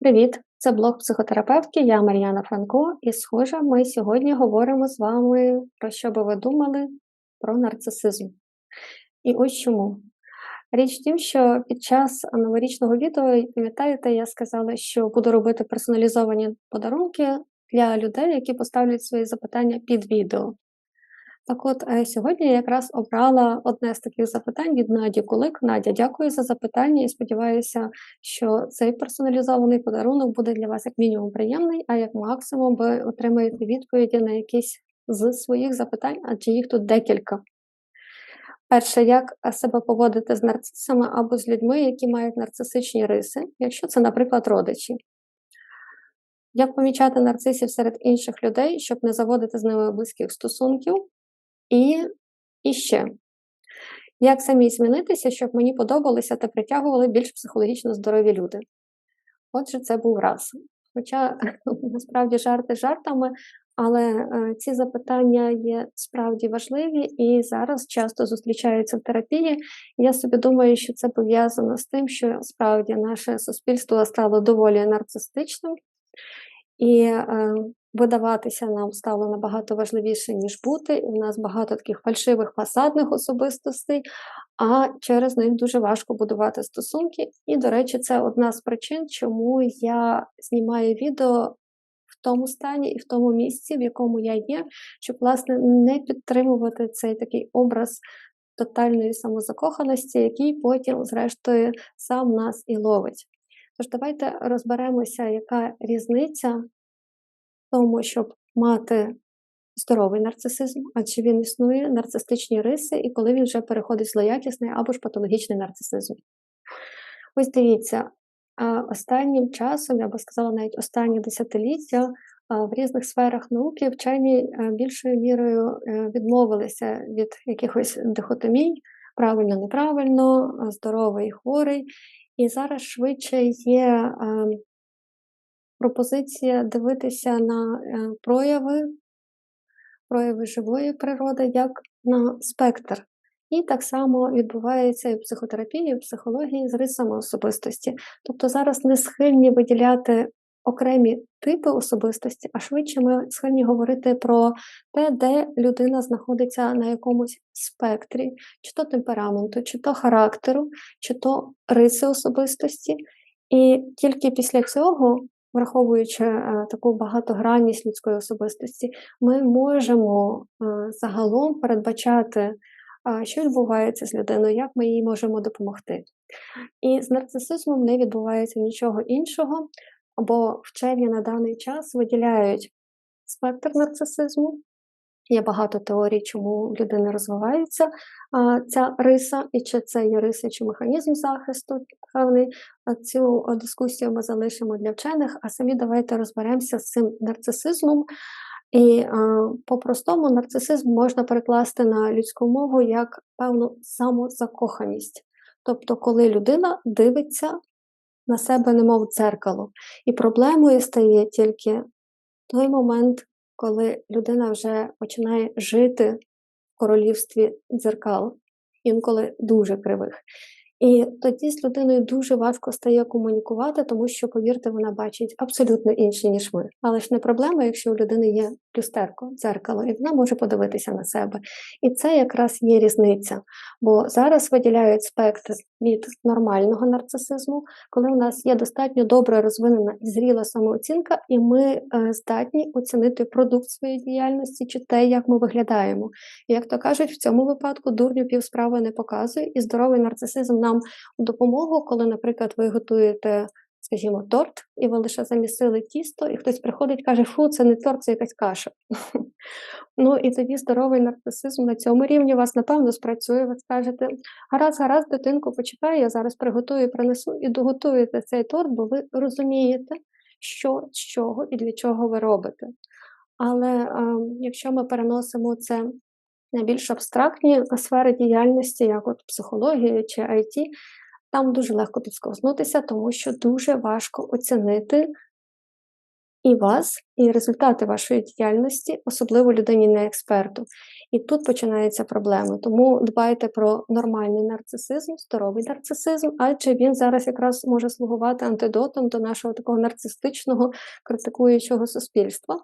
Привіт! Це блог психотерапевтки, я Мар'яна Франко, і схоже, ми сьогодні говоримо з вами про що би ви думали про нарцисизм. І ось чому. Річ в тім, що під час новорічного відео, пам'ятаєте, я сказала, що буду робити персоналізовані подарунки для людей, які поставлять свої запитання під відео. Так от е, сьогодні я якраз обрала одне з таких запитань від Наді Кулик. Надя, дякую за запитання і сподіваюся, що цей персоналізований подарунок буде для вас як мінімум приємний, а як максимум ви отримаєте відповіді на якісь з своїх запитань, адже їх тут декілька. Перше, як себе поводити з нарцисами або з людьми, які мають нарцисичні риси, якщо це, наприклад, родичі. Як помічати нарцисів серед інших людей, щоб не заводити з ними близьких стосунків, і, і ще, як самі змінитися, щоб мені подобалися та притягували більш психологічно здорові люди? Отже, це був раз. Хоча насправді жарти жартами, але е, ці запитання є справді важливі і зараз часто зустрічаються в терапії. Я собі думаю, що це пов'язано з тим, що справді наше суспільство стало доволі нарцистичним, і е, видаватися нам стало набагато важливіше, ніж бути. І в нас багато таких фальшивих фасадних особистостей, а через них дуже важко будувати стосунки. І, до речі, це одна з причин, чому я знімаю відео. В тому стані і в тому місці, в якому я є, щоб, власне, не підтримувати цей такий образ тотальної самозакоханості, який потім, зрештою, сам нас і ловить. Тож давайте розберемося, яка різниця тому, щоб мати здоровий нарцисизм, адже він існує, нарцистичні риси, і коли він вже переходить в злоякісний або ж патологічний нарцисизм. Ось дивіться, останнім часом, я би сказала, навіть останні десятиліття в різних сферах науки вчені більшою мірою е, відмовилися від якихось дихотомій, правильно, неправильно, здоровий, хворий, і зараз швидше є е, пропозиція дивитися на е, прояви, прояви живої природи, як на спектр. І так само відбувається і в психотерапії, і в психології з рисами особистості. Тобто зараз не схильні виділяти окремі типи особистості, а швидше ми схильні говорити про те, де людина знаходиться на якомусь спектрі, чи то темпераменту, чи то характеру, чи то риси особистості. І тільки після цього, враховуючи е, таку багатогранність людської особистості, ми можемо е, загалом передбачати. Що відбувається з людиною, як ми їй можемо допомогти? І з нарцисизмом не відбувається нічого іншого, бо вчені на даний час виділяють спектр нарцисизму. Є багато теорій, чому людина розвивається а, ця риса, і чи це є риса, чи механізм захисту певний. Цю дискусію ми залишимо для вчених, а самі давайте розберемося з цим нарцисизмом. І по-простому нарцисизм можна перекласти на людську мову як певну самозакоханість. Тобто, коли людина дивиться на себе, немов дзеркало. І проблемою стає тільки той момент, коли людина вже починає жити в королівстві дзеркал, інколи дуже кривих. І тоді з людиною дуже важко стає комунікувати, тому що, повірте, вона бачить абсолютно інше, ніж ми. Але ж не проблема, якщо у людини є люстерко, дзеркало, і вона може подивитися на себе. І це якраз є різниця. Бо зараз виділяють спектр від нормального нарцисизму, коли у нас є достатньо добре розвинена і зріла самооцінка, і ми е, здатні оцінити продукт своєї діяльності чи те, як ми виглядаємо. І як то кажуть, в цьому випадку дурню півсправи не показує, і здоровий нарцисизм нам у допомогу, коли, наприклад, ви готуєте. Скажімо, торт, і ви лише замісили тісто, і хтось приходить і каже, фу, це не торт, це якась каша. Ну і тоді здоровий нарцисизм на цьому рівні вас, напевно, спрацює. Ви скажете, гаразд, гаразд, дитинку, почекай, я зараз приготую, принесу і доготуєте цей торт, бо ви розумієте, що з чого і для чого ви робите. Але а, якщо ми переносимо це на більш абстрактні сфери діяльності, як от психологія чи IT, там дуже легко підсковзнутися, тому що дуже важко оцінити і вас, і результати вашої діяльності, особливо людині не експерту. І тут починаються проблеми. Тому дбайте про нормальний нарцисизм, здоровий нарцисизм, адже він зараз якраз може слугувати антидотом до нашого такого нарцистичного критикуючого суспільства.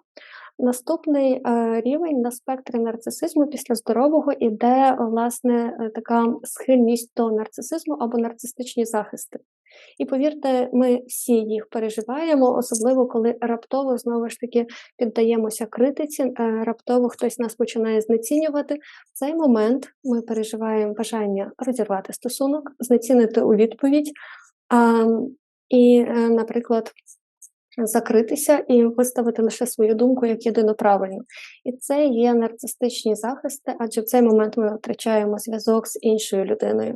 Наступний е, рівень на спектрі нарцисизму після здорового іде власне е, така схильність до нарцисизму або нарцистичні захисти. І повірте, ми всі їх переживаємо, особливо коли раптово знову ж таки піддаємося критиці, е, раптово хтось нас починає знецінювати. В цей момент ми переживаємо бажання розірвати стосунок, знецінити у відповідь. А, І, е, наприклад, закритися і виставити лише свою думку як єдино правильну. І це є нарцистичні захисти, адже в цей момент ми втрачаємо зв'язок з іншою людиною.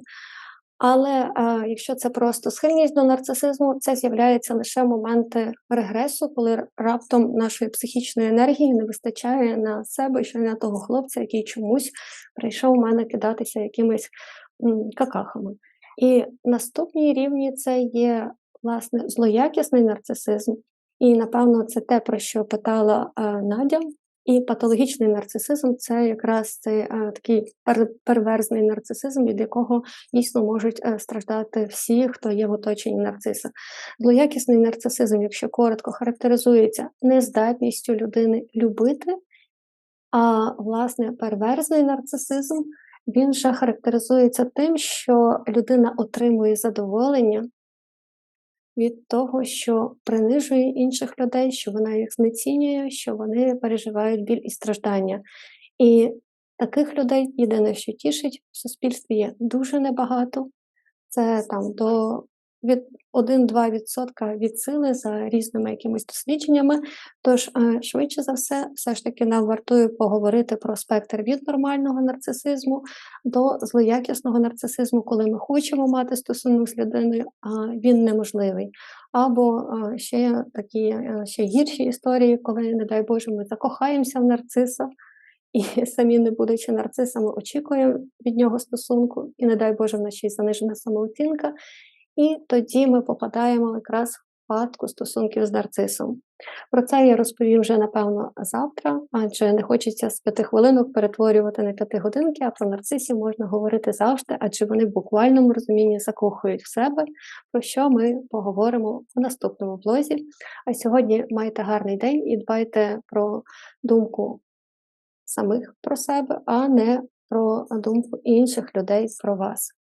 Але а, якщо це просто схильність до нарцисизму, це з'являється лише моменти регресу, коли раптом нашої психічної енергії не вистачає на себе ще на того хлопця, який чомусь прийшов у мене кидатися якимись м, какахами. І наступні рівні це є власне злоякісний нарцисизм, і напевно це те, про що питала Надя. І патологічний нарцисизм це якраз цей а, такий пер перверзний нарцисизм, від якого дійсно можуть а, страждати всі, хто є в оточенні нарциса. Злоякісний нарцисизм, якщо коротко, характеризується нездатністю людини любити, а власне перверзний нарцисизм він же характеризується тим, що людина отримує задоволення від того, що принижує інших людей, що вона їх знецінює, що вони переживають біль і страждання. І таких людей єдине, що тішить в суспільстві, є дуже небагато. Це там до від 1-2% від сили за різними якимись дослідженнями. Тож, е, швидше за все, все ж таки нам вартує поговорити про спектр від нормального нарцисизму до злоякісного нарцисизму, коли ми хочемо мати стосунок з людиною, а він неможливий. Або е, ще такі е, ще гірші історії, коли, не дай Боже, ми закохаємося в нарциса. І самі, не будучи нарцисами, очікуємо від нього стосунку, і, не дай Боже, в нас ще й занижена самооцінка, і тоді ми попадаємо якраз в патку стосунків з нарцисом. Про це я розповім вже, напевно, завтра, адже не хочеться з п'яти хвилинок перетворювати на п'яти годинки, а про нарцисів можна говорити завжди, адже вони в буквальному розумінні закохують в себе, про що ми поговоримо в наступному блозі. А сьогодні майте гарний день і дбайте про думку самих про себе, а не про думку інших людей про вас.